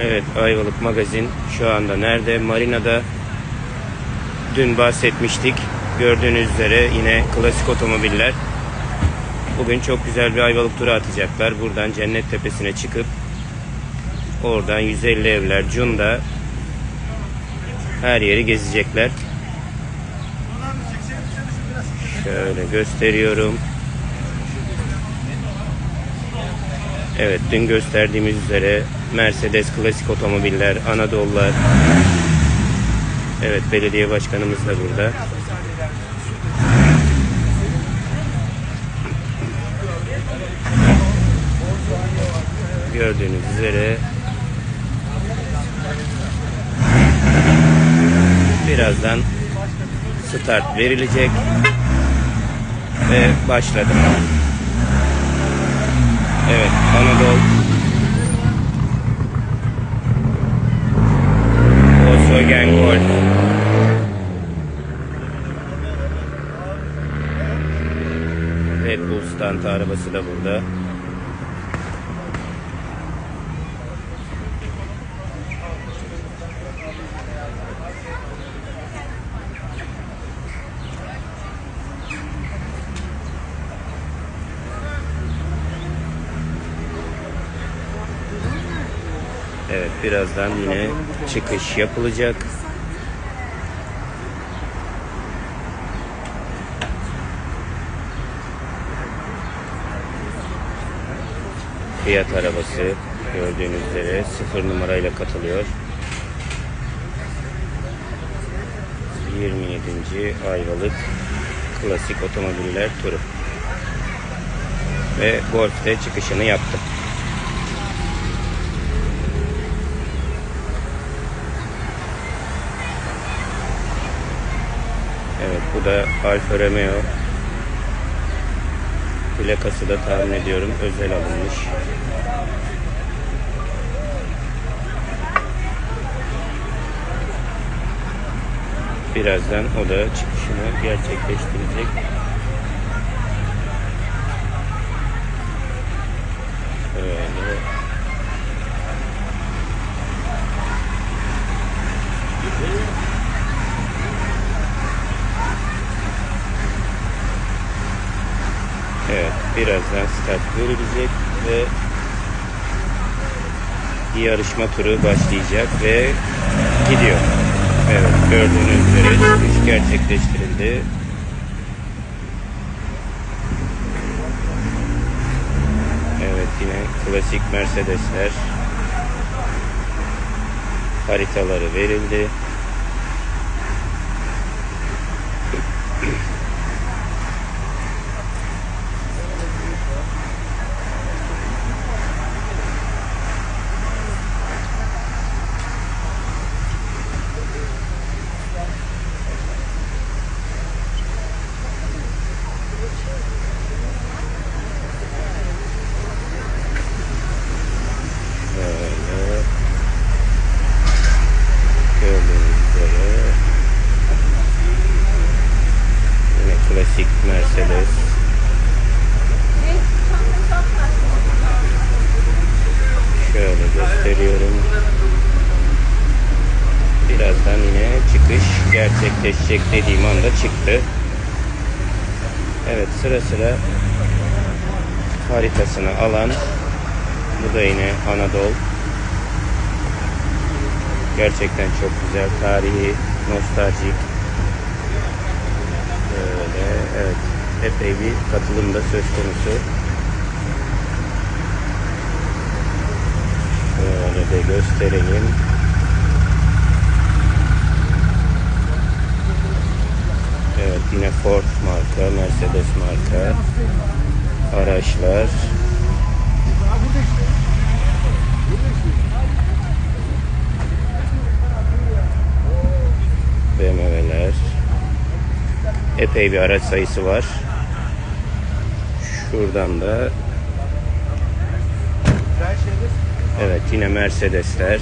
Evet Ayvalık Magazin şu anda nerede? Marina'da dün bahsetmiştik. Gördüğünüz üzere yine klasik otomobiller. Bugün çok güzel bir Ayvalık turu atacaklar. Buradan Cennet Tepesi'ne çıkıp oradan 150 evler Cunda her yeri gezecekler. Şöyle gösteriyorum. Evet dün gösterdiğimiz üzere Mercedes klasik otomobiller, Anadolu'lar. Evet belediye başkanımız da burada. Gördüğünüz üzere birazdan start verilecek ve başladı. Evet Anadolu Volkswagen Golf Red Bull stand arabası da burada. Evet birazdan yine çıkış yapılacak. Fiyat arabası gördüğünüz üzere sıfır numarayla katılıyor. 27. Ayvalık Klasik Otomobiller Turu. Ve Golf de çıkışını yaptı. Evet bu da Alfa Romeo. Plakası da tahmin ediyorum özel alınmış. Birazdan o da çıkışını gerçekleştirecek. Şöyle Evet, birazdan start verilecek ve yarışma turu başlayacak ve gidiyor. Evet, gördüğünüz üzere çıkış gerçekleştirildi. Evet, yine klasik Mercedesler haritaları verildi. Böyle gördüğünüz üzere yine klasik Mercedes şöyle gösteriyorum birazdan yine çıkış gerçekleşecek dediğim anda çıktı evet sıra sıra haritasını alan bu da yine Anadolu. Gerçekten çok güzel, tarihi, nostaljik. Böyle, evet, epey bir katılım da söz konusu. Şöyle de göstereyim. Evet, yine Ford marka, Mercedes marka araçlar. BMW'ler. Epey bir araç sayısı var. Şuradan da Evet yine Mercedesler.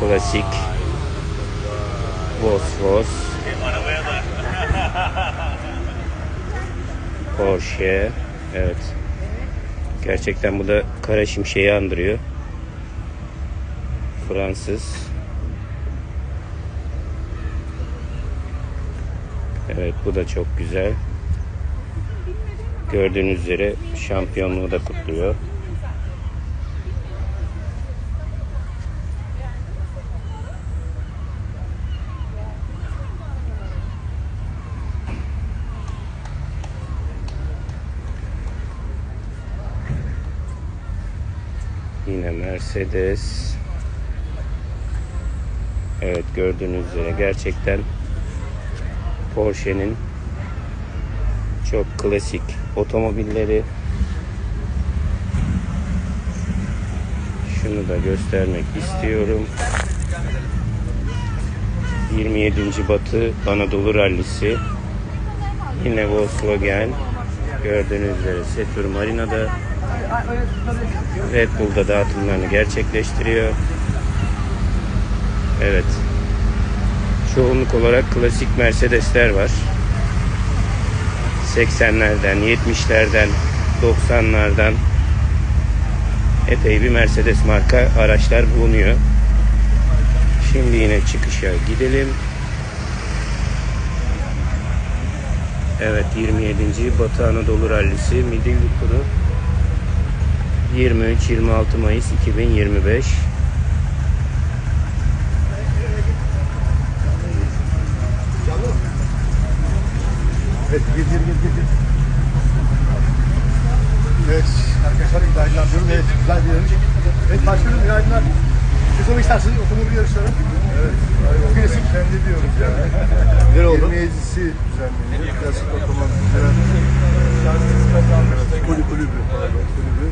Klasik. Vos Porsche. Evet. Gerçekten bu da kara şimşeği andırıyor. Fransız. Evet bu da çok güzel. Gördüğünüz üzere şampiyonluğu da kutluyor. Yine Mercedes. Evet gördüğünüz üzere gerçekten Porsche'nin çok klasik otomobilleri. Şunu da göstermek istiyorum. 27. Batı Anadolu Rallisi. Yine Volkswagen. Gördüğünüz üzere Setur Marina'da Red Bull'da dağıtımlarını gerçekleştiriyor. Evet. Çoğunluk olarak klasik Mercedesler var. 80'lerden, 70'lerden, 90'lardan epey bir Mercedes marka araçlar bulunuyor. Şimdi yine çıkışa gidelim. Evet 27. Batı Anadolu Rallisi Midilli Turu 23-26 Mayıs 2025 Evet, gir gir gir gir. Evet, arkadaşlar günaydınlar diyorum. Evet, güzel bir yarış. Evet, başkanım günaydınlar. Ne söylemek istersiniz otomobil yarışları? Evet, Klasik. kendi diyoruz yani. Güzel oldu. 27'si düzenleniyor. Klasik otomobilciler kulübü, kulübü, pardon, kulübü.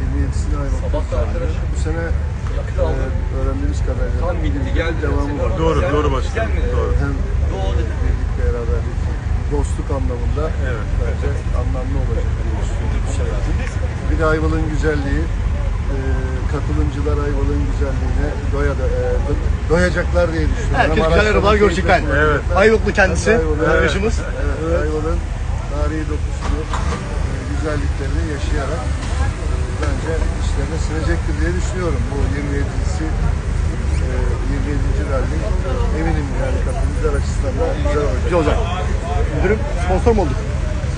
27'sini Ayvalık'ta düzenliyor. Bu sene e, öğrendiğimiz kadarıyla bir devamı var. Doğru, doğru başkanım. Doğru. Hem birlik beraberlik, dostluk anlamında Evet. bence anlamlı olacak diye düşünüyorum. Bir de Ayvalık'ın güzelliği, e, katılımcılar Ayvalık'ın güzelliğine doya da, e, do- doyacaklar diye düşünüyorum. Herkes güzel arabalar görecekler. keyifle Evet. Ayvalıklı kendisi, Ayvalık. arkadaşımız. Evet, Ayvalık'ın tarihi dokusunu, e, güzelliklerini yaşayarak e, bence işlerine sinecektir diye düşünüyorum. Bu 27'si e, 27. rally eminim yani katılımcılar açısından da güzel olacak. Güzel olacak. Müdürüm, sponsor mu olduk?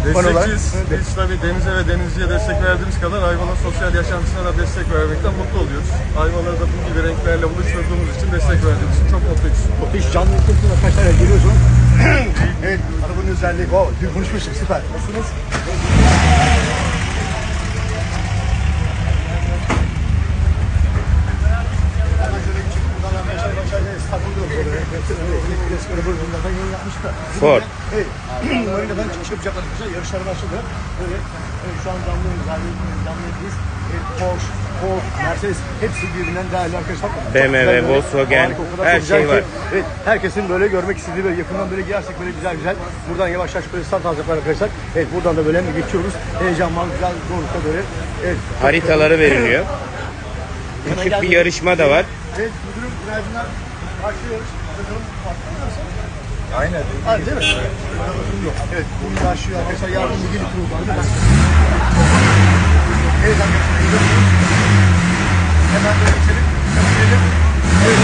Destekçiyiz. Biz tabii denize ve denizciye destek verdiğimiz kadar Ayvalık'ın sosyal yaşantısına da destek vermekten mutlu oluyoruz. Ayvalık'ı da bu gibi renklerle buluşturduğumuz için destek verdiğimiz için çok mutluyuz. Hiç canlı yapıyorsunuz arkadaşlar, evet, geliyorsunuz. evet, arabanın özelliği, o, dün konuşmuştuk, süper. Nasılsınız? Hemen şöyle bir çıkıp buradan arkadaşlar başarılı estağfurullah böyle. Eski arabanın bunlardan yeni yapmış da. Ford. Evet, Marina'dan çıkış yapacak arkadaşlar, yarışlar başladı. Böyle, evet, şu an biz. Evet, Porsche, Ford, Mercedes hepsi birbirinden değerli arkadaşlar. BMW, Volkswagen, her şey ki. var. Evet, herkesin böyle görmek istediği böyle yakından böyle girersek böyle güzel güzel. Buradan yavaş yavaş böyle start alacaklar arkadaşlar. Evet, buradan da böyle geçiyoruz. Heyecan var, güzel doğrultuda böyle. Evet. Haritaları veriliyor. Küçük bir yarışma da var. Evet, müdürüm günaydınlar. Başlıyoruz. Aynen. Hadi değil mi? Evet. Evet, bugün başlıyor arkadaşlar. Yarın bir gelip kuruldu. Evet. Hemen böyle geçelim. Geçelim. Evet.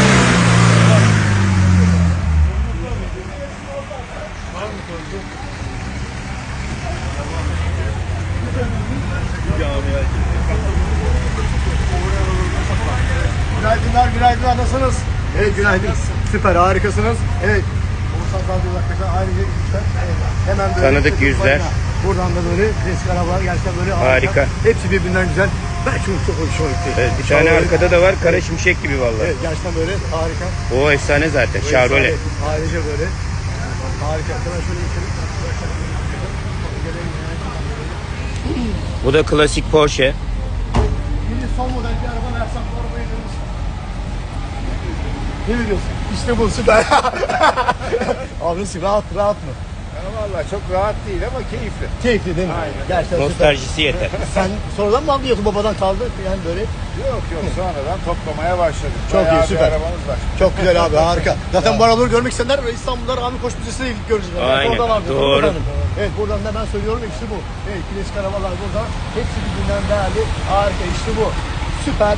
Günaydınlar, günaydınlar. Nasılsınız? Evet, günaydın. Süper, harikasınız. Evet. Oğuzhan Radyo'da arkadaşlar ayrıca gitmişler. Evet. Hemen böyle. Tanıdık yüzler. Buradan da böyle klasik arabalar gerçekten böyle Harika. Hepsi birbirinden güzel. Ben çok çok hoşuma gitti. Evet, bir tane arkada da var. Kara şimşek gibi vallahi. Evet, gerçekten böyle harika. O efsane zaten. Evet, Ayrıca böyle. Harika. Hemen şöyle geçelim. Bu da klasik Porsche. Şimdi son model bir araba versem verir misin? Ne veriyorsun? İşte bu süper. Abi nasıl rahat rahat mı? Valla çok rahat değil ama keyifli. Keyifli değil mi? Gerçekten süper. Nostaljisi yeter. Sen sonradan mı alıyorsun babadan kaldı yani böyle? Yok yok sonradan toplamaya başladık. Çok iyi, Bayağı bir süper. arabamız var. Çok güzel abi harika. Zaten bu arabaları görmek isteyenler İstanbul'da Rami Koç Müzesi'ne ilk görürüz. Aynen, vardı. doğru. Efendim. Evet buradan da ben söylüyorum işte bu. Evet klasik arabalar burada. Hepsi birbirinden değerli. Harika işte bu. Süper.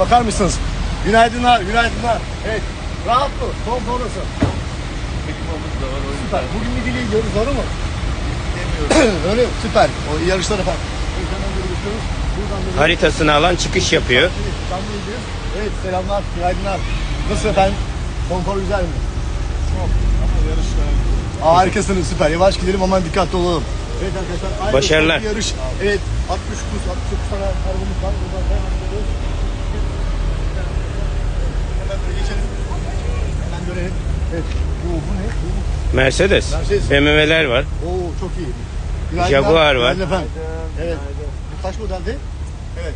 Bakar mısınız? Günaydınlar, günaydınlar. Evet, rahat mı? Son sonrası. Süper. Bugün midyeyle gidiyoruz, doğru mu? Öyle mi? Süper. O yarışlar böyle geçiyoruz. Buradan böyle Haritasını alan çıkış yapıyor. Gidiyoruz. Evet, selamlar, günaydınlar. Nasıl efendim? Konfor güzel mi? Çok. Ama yarış Harikasınız, süper. Yavaş gidelim ama dikkatli olalım. Evet arkadaşlar. aynı Başarılar. bir Yarış. Evet, 69, 69 tane arabamız var. Buradan devam ediyoruz. Hemen geçelim. Evet, bu, bu ne? Bu, Mercedes. Mercedes. BMW'ler var. Oo çok iyi. Jaguar var. Günaydın efendim. Evet. Bu kaç modeldi? Evet.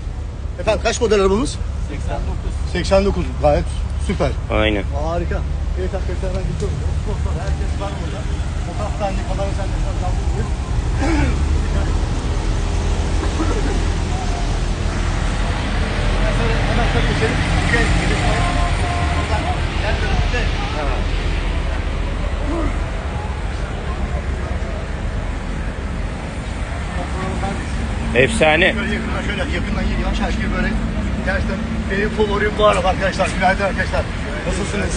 Efendim kaç model arabamız? 89. 89. Gayet süper. Aynen. Harika. Evet arkadaşlar ben gidiyorum. Dostlar herkes var burada. Fotoğraf sende, kamera sende. Sen canlı gidiyor. Hemen şöyle geçelim. Gel, gidelim. Buradan, gel, gel, gel. Efsane. Şöyle yakından şöyle yakından yavaş gibi böyle gerçekten benim favorim bu araba arkadaşlar. Günaydın arkadaşlar. Nasılsınız?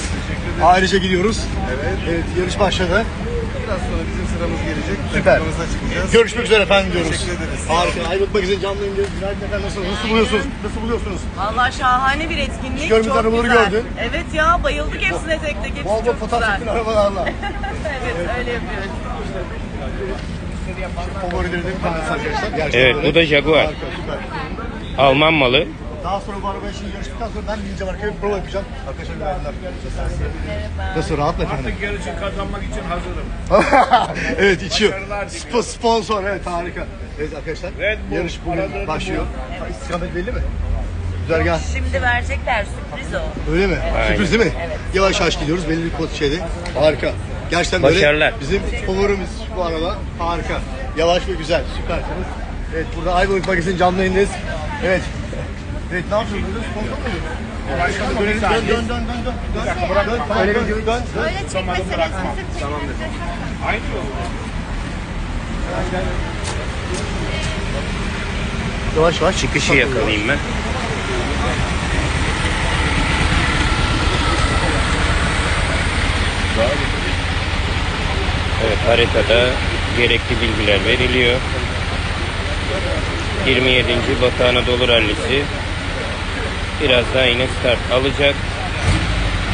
Ailece gidiyoruz. Evet. Evet yarış başladı. Biraz sonra bizim sıramız gelecek. Süper. Çıkacağız. Görüşmek üzere efendim diyoruz. Teşekkür ederiz. Harika. Ayvalık Magazin canlı yayın diyoruz. Günaydın efendim nasılsınız? Nasıl buluyorsunuz? Nasıl buluyorsunuz? Vallahi şahane bir etkinlik. Görmüş Çok arabaları gördün. Evet ya bayıldık hepsine tek tek. Hepsi Bol bol çok fotoğraf güzel. çektin arabalarla. evet öyle yapıyoruz. Favorileri de bir tanesi arkadaşlar. Gerçekten Evet, bu da Jaguar. Harika, süper. Alman malı. Daha sonra bu araba için yarıştıktan sonra ben bineceğim arkaya bir prova yapacağım. Arkadaşlar günaydınlar. Nasıl rahat mı efendim? Artık yarışı kazanmak için hazırım. evet içiyor. Başarılar Sp- sponsor evet harika. Evet arkadaşlar Red Bull, yarış bugün aralarında başlıyor. İstikamet belli mi? Güzel gel. Şimdi verecekler sürpriz o. Öyle mi? Sürpriz değil mi? Yavaş yavaş gidiyoruz belli bir kod şeyde. Harika. Gerçekten böyle Başarılar. bizim favorimiz bu araba. Harika. Yavaş ve güzel. Süpersiniz. Evet burada Ayvalık Magazin canlı yayındayız. Evet. Evet ne yapıyoruz? mu oluyoruz? Dönelim. Dön dön dön dön dön. Dön. Dön. Tamam, dön. Dön. Dön. Öyle çekmeseniz bırakmam. Tamamdır. Aynı yolu. Yavaş yavaş. Çıkışı yakalayayım ben. Haritada gerekli bilgiler veriliyor. 27. Batı Anadolu Rallisi birazdan yine start alacak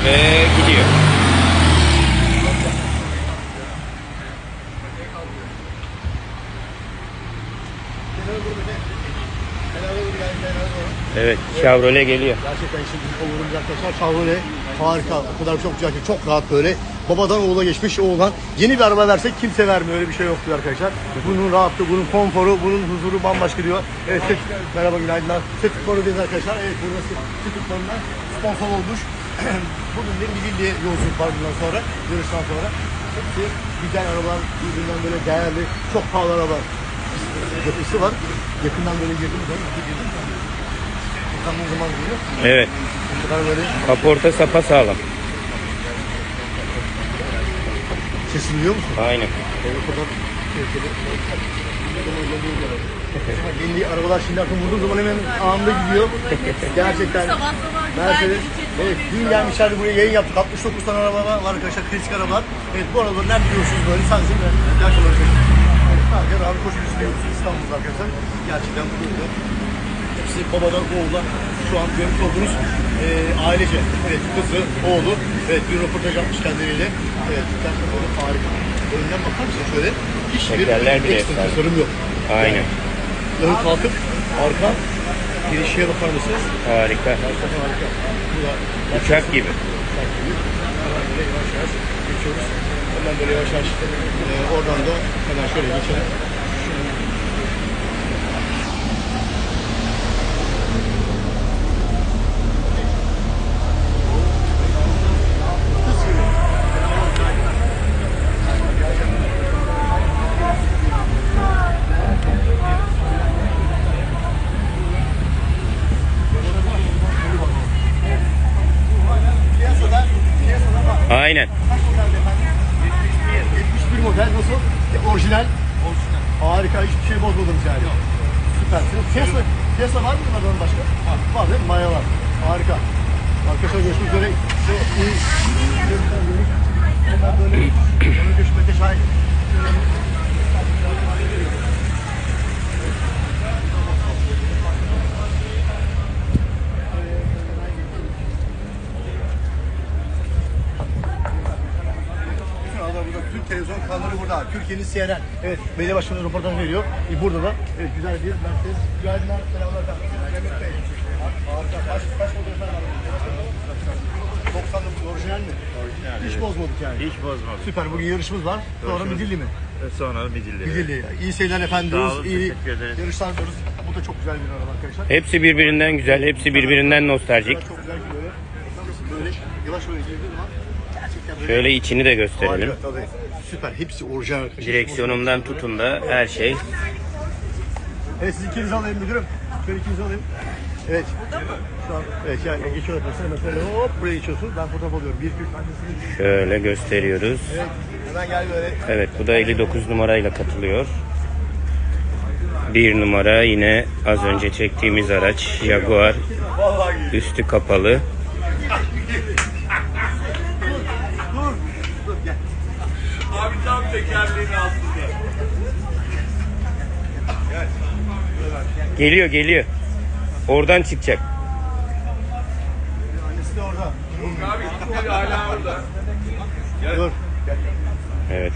ve gidiyor. Evet Chevrolet geliyor. Gerçekten bizim favorimiz arkadaşlar Chevrolet harika. O kadar çok güzel ki çok rahat böyle. Babadan oğula geçmiş oğlan. Yeni bir araba versek kimse vermiyor. Öyle bir şey yok diyor arkadaşlar. Bunun rahatlığı, bunun konforu, bunun huzuru bambaşka diyor. Evet Set, merhaba günaydınlar. Set Spor'dayız arkadaşlar. Evet burası Set Spor'dan sponsor olmuş. Bugün de Midilli yolculuk var bundan sonra. Yarıştan sonra. Hepsi güzel arabalar, birbirinden böyle değerli, çok pahalı arabalar. Yapısı var. Yakından böyle girdim. Girdim. Yıkandığı zaman geliyor. Evet Bu kadar böyle kaporta sapa sağlam. Sesini duyuyor musun? Aynen. O kadar tehlikeli. Yeni arabalar şimdi akım vurduğu zaman hemen anında gidiyor. Gerçekten. Mercedes. Evet, dün gelmişlerdi buraya yayın yaptık. 69 tane araba var arkadaşlar, klasik arabalar. Evet, bu arabaları nerede görüyorsunuz böyle? Sadece gerçekten böyle. Sadece abi diyoruz İstanbul'da arkadaşlar. Gerçekten bu böyle. Hepsi babadan oğula. Şu an görmüş olduğunuz e, ailece. Evet, kızı, oğlu. Evet, bir röportaj yapmış kendileriyle. Evet, gerçekten böyle harika. Önden bakar mısın şöyle? Hiç Tekerler bile ekstra tasarım yok. Aynen. Ön kalkıp arka girişiye bakar mısınız? Harika. Gerçekten harika. Bu da Uçak gibi. Hemen böyle yavaş yavaş geçiyoruz. Hemen böyle yavaş yavaş e, oradan da hemen şöyle geçelim. Piyasada, piyasada bak. Aynen. Kaç modelde efendim? 71 model nasıl? E, orijinal. Orijinal. Harika hiçbir şey bozmadınız yani. Yok. Süpersiniz. Piyasa, var mı bunlardan başka? Var. Var değil mi? Maya var. Harika. Arkadaşlar görüşmek üzere. İyi. Bunlar böyle. Onu düşmete şahit. Türkiye'nin CNN. Evet, belediye başkanı röportaj veriyor. E, burada da. Evet, güzel bir Mercedes. Günaydınlar, selamlar. Mehmet Bey. Harika. Kaç, kaç var? 99 orijinal mi? Orijinal. Hiç bozmadık yani. Hiç bozmadı. Süper. Bugün yarışımız var. Sonra Midilli mi? Sonra midilli. Midilli. İyi seyirler efendim. Sağ olun, İyi yarışlar diyoruz. Bu da çok güzel bir araba arkadaşlar. Hepsi birbirinden güzel, hepsi birbirinden nostaljik. Çok güzel ki böyle. Böyle yavaş böyle girdiği zaman gerçekten böyle Şöyle içini de gösterelim. Harika, tabii. Süper. Hepsi orijinal. Direksiyonundan tutun da her şey. Evet siz ikinizi alayım müdürüm. Şöyle ikinizi alayım. Evet. Şu an evet yani geçiyor mesela mesela hop buraya geçiyorsunuz. Ben fotoğraf alıyorum. Bir kürk annesini. Şöyle gösteriyoruz. Evet. Hemen gel böyle. Evet bu da 59 numarayla katılıyor. Bir numara yine az önce çektiğimiz araç Jaguar. Üstü kapalı. Tekerleğin altında. Geliyor geliyor. Oradan çıkacak. Annesi de orada. Abi gitti hala orada. Dur. Evet.